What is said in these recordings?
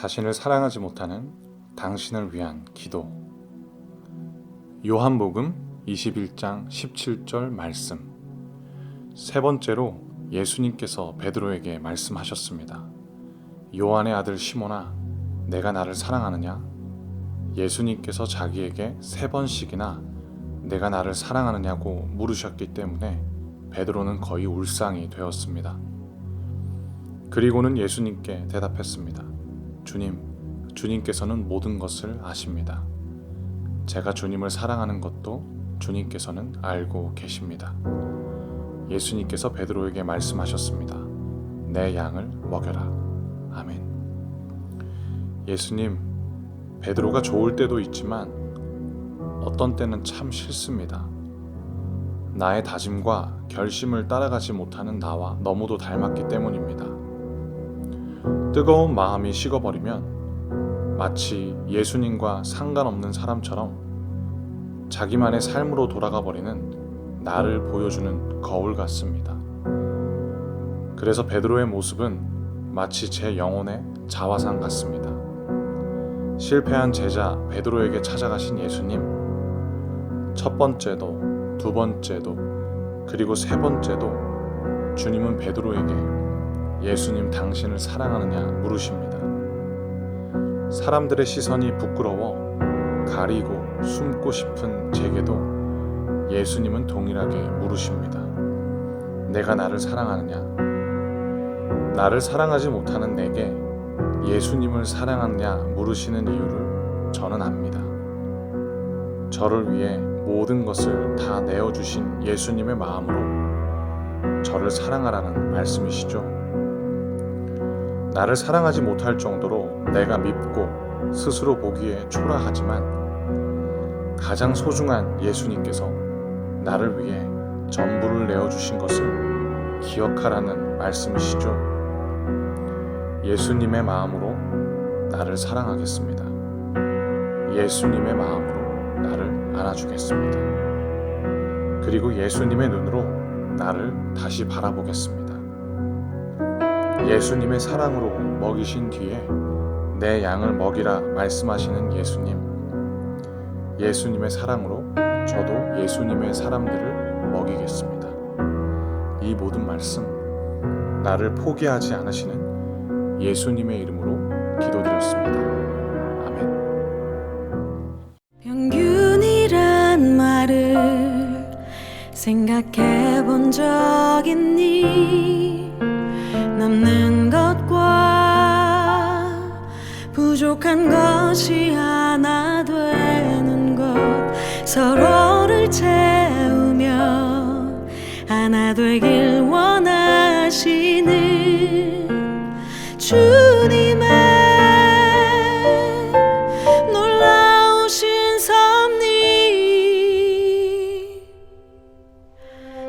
자신을 사랑하지 못하는 당신을 위한 기도. 요한복음 21장 17절 말씀. 세 번째로 예수님께서 베드로에게 말씀하셨습니다. 요한의 아들 시몬아, 내가 나를 사랑하느냐? 예수님께서 자기에게 세 번씩이나 내가 나를 사랑하느냐고 물으셨기 때문에 베드로는 거의 울상이 되었습니다. 그리고는 예수님께 대답했습니다. 주님, 주님께서는 모든 것을 아십니다. 제가 주님을 사랑하는 것도 주님께서는 알고 계십니다. 예수님께서 베드로에게 말씀하셨습니다. 내 양을 먹여라. 아멘. 예수님, 베드로가 좋을 때도 있지만 어떤 때는 참 싫습니다. 나의 다짐과 결심을 따라가지 못하는 나와 너무도 닮았기 때문입니다. 뜨거운 마음이 식어버리면 마치 예수님과 상관없는 사람처럼 자기만의 삶으로 돌아가 버리는 나를 보여주는 거울 같습니다. 그래서 베드로의 모습은 마치 제 영혼의 자화상 같습니다. 실패한 제자 베드로에게 찾아가신 예수님, 첫 번째도, 두 번째도, 그리고 세 번째도 주님은 베드로에게 예수님 당신을 사랑하느냐 물으십니다. 사람들의 시선이 부끄러워 가리고 숨고 싶은 제게도 예수님은 동일하게 물으십니다. 내가 나를 사랑하느냐? 나를 사랑하지 못하는 내게 예수님을 사랑하느냐 물으시는 이유를 저는 압니다. 저를 위해 모든 것을 다 내어주신 예수님의 마음으로 저를 사랑하라는 말씀이시죠. 나를 사랑하지 못할 정도로 내가 밉고 스스로 보기에 초라하지만 가장 소중한 예수님께서 나를 위해 전부를 내어주신 것을 기억하라는 말씀이시죠. 예수님의 마음으로 나를 사랑하겠습니다. 예수님의 마음으로 나를 안아주겠습니다. 그리고 예수님의 눈으로 나를 다시 바라보겠습니다. 예수님의 사랑으로 먹이신 뒤에 내 양을 먹이라 말씀하시는 예수님. 예수님의 사랑으로 저도 예수님의 사람들을 먹이겠습니다. 이 모든 말씀 나를 포기하지 않으시는 예수님의 이름으로 기도드렸습니다. 아멘. 평균이란 말을 생각해 본 적 있니? 부족한 것이 하나 되는 것 서로를 채우며 하나 되길 원하시는 주님의 놀라우신 섭리.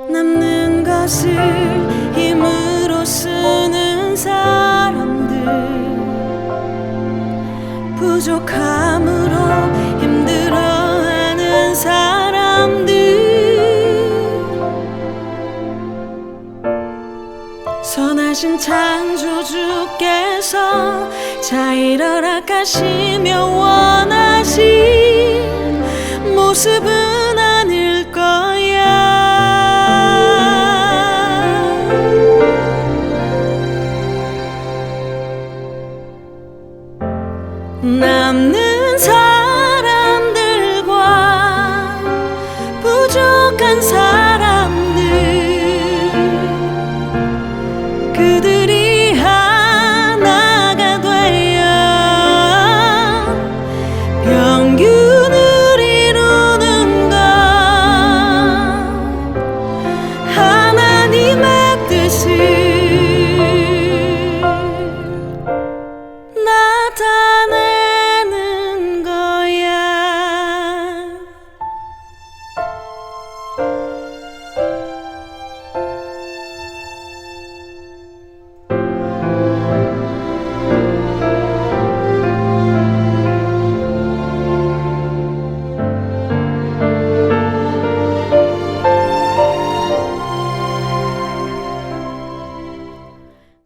남는 것을 부족함으로 힘들어하는 사람들. 선하신 창조주께서 자일어라 하시며 원하신 모습은 남는 사람들과 부족한 사람들. 그들